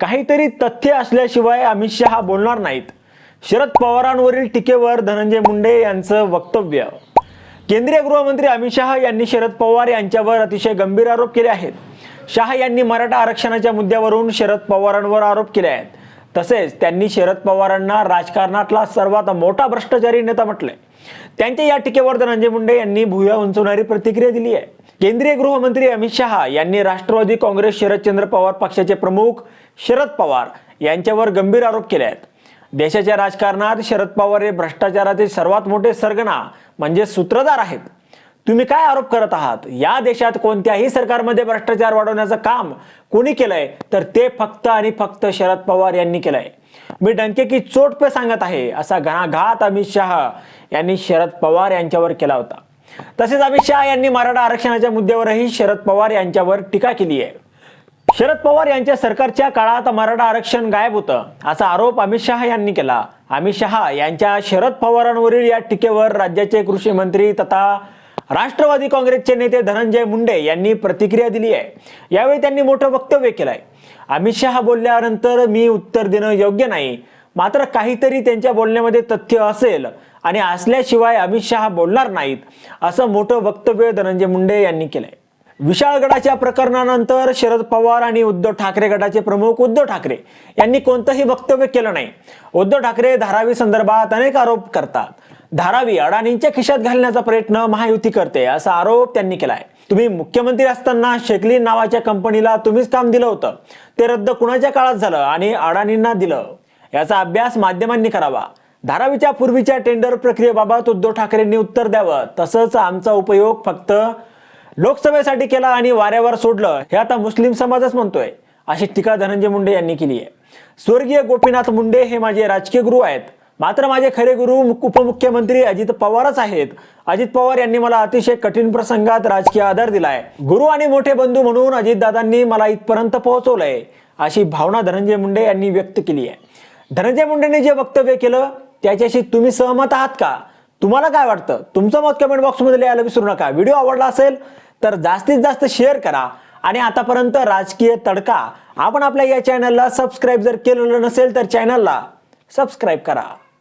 काहीतरी तथ्य असल्याशिवाय अमित शहा बोलणार नाहीत. शरद पवारांवरील टीकेवर धनंजय मुंडे यांचं वक्तव्य. केंद्रीय गृहमंत्री अमित शहा यांनी शरद पवार यांच्यावर अतिशय गंभीर आरोप केले आहेत. शहा यांनी मराठा आरक्षणाच्या मुद्द्यावरून शरद पवारांवर आरोप केले आहेत. तसेच त्यांनी शरद पवारांना राजकारणातला सर्वात मोठा भ्रष्टाचारी नेता म्हटलंय. त्यांच्या या टीकेवर धनंजय मुंडे यांनी भुया उंचवणारी प्रतिक्रिया दिली आहे. केंद्रीय गृहमंत्री अमित शहा यांनी राष्ट्रवादी काँग्रेस शरदचंद्र पवार पक्षाचे प्रमुख शरद पवार यांच्यावर गंभीर आरोप केले आहेत. देशाच्या राजकारणात शरद पवार हे भ्रष्टाचाराचे सर्वात मोठे सरगना म्हणजे सूत्रधार आहेत. तुम्ही काय आरोप करत आहात? या देशात कोणत्याही सरकारमध्ये भ्रष्टाचार वाढवण्याचं काम कोणी केलंय? तर ते फक्त आणि फक्त शरद पवार यांनी केलंय. मी डंके की चोट पे सांगत आहे असा घणाघात अमित शहा यांनी शरद पवार यांच्यावर केला होता. तसेच अमित शहा यांनी मराठा आरक्षणाच्या मुद्द्यावरही शरद पवार यांच्यावर टीका केली आहे. शरद पवार यांच्या सरकारच्या काळात मराठा आरक्षण गायब होतं असा आरोप अमित शहा यांनी केला. अमित शहा यांच्या शरद पवारांवरील या टीकेवर राज्याचे कृषी मंत्री तथा राष्ट्रवादी काँग्रेसचे नेते धनंजय मुंडे यांनी प्रतिक्रिया दिली आहे. यावेळी त्यांनी मोठं वक्तव्य केलंय. अमित शहा बोलल्यानंतर मी उत्तर देणं योग्य नाही मात्र काहीतरी त्यांच्या बोलण्यामध्ये तथ्य असेल आणि असल्याशिवाय अमित शहा बोलणार नाहीत असं मोठं वक्तव्य धनंजय मुंडे यांनी केलंय. विशाळ गटाच्या प्रकरणानंतर शरद पवार आणि उद्धव ठाकरे गटाचे प्रमुख उद्धव ठाकरे यांनी कोणतंही वक्तव्य केलं नाही. उद्धव ठाकरे धारावी संदर्भात अनेक आरोप करतात. धारावी अडाणींच्या खिशात घालण्याचा प्रयत्न महायुती करते असा आरोप त्यांनी केलाय. तुम्ही मुख्यमंत्री असताना शेकली नावाच्या कंपनीला तुम्हीच काम दिलं होतं. ते रद्द कुणाच्या काळात झालं आणि अडाणींना दिलं? याचा अभ्यास माध्यमांनी करावा. धारावीच्या पूर्वीच्या टेंडर प्रक्रियेबाबत उद्धव ठाकरेंनी उत्तर द्यावं. तसंच आमचा उपयोग फक्त लोकसभेसाठी केला आणि वाऱ्यावर सोडलं हे आता मुस्लिम समाजच म्हणतोय अशी टीका धनंजय मुंडे यांनी केली आहे. स्वर्गीय गोपीनाथ मुंडे हे माझे राजकीय गुरु आहेत. मात्र माझे खरे गुरु उपमुख्यमंत्री अजित पवारच आहेत. अजित पवार यांनी मला अतिशय कठीण प्रसंगात राजकीय आधार दिलाय. गुरु आणि मोठे बंधू म्हणून अजितदादांनी मला इथपर्यंत पोहोचवलंय अशी भावना धनंजय मुंडे यांनी व्यक्त केली आहे. धनंजय मुंडेंनी जे वक्तव्य केलं त्याच्याशी तुम्ही सहमत आहात का? तुम्हाला काय वाटतं? तुमचं मत कमेंट बॉक्समध्ये लिहायला विसरू नका. व्हिडिओ आवडला असेल तर जास्तीत जास्त शेअर करा. आणि आतापर्यंत राजकीय तडका. आपण आपल्या या चॅनलला सबस्क्राईब जर केलेलं नसेल तर चॅनलला सबस्क्राईब करा.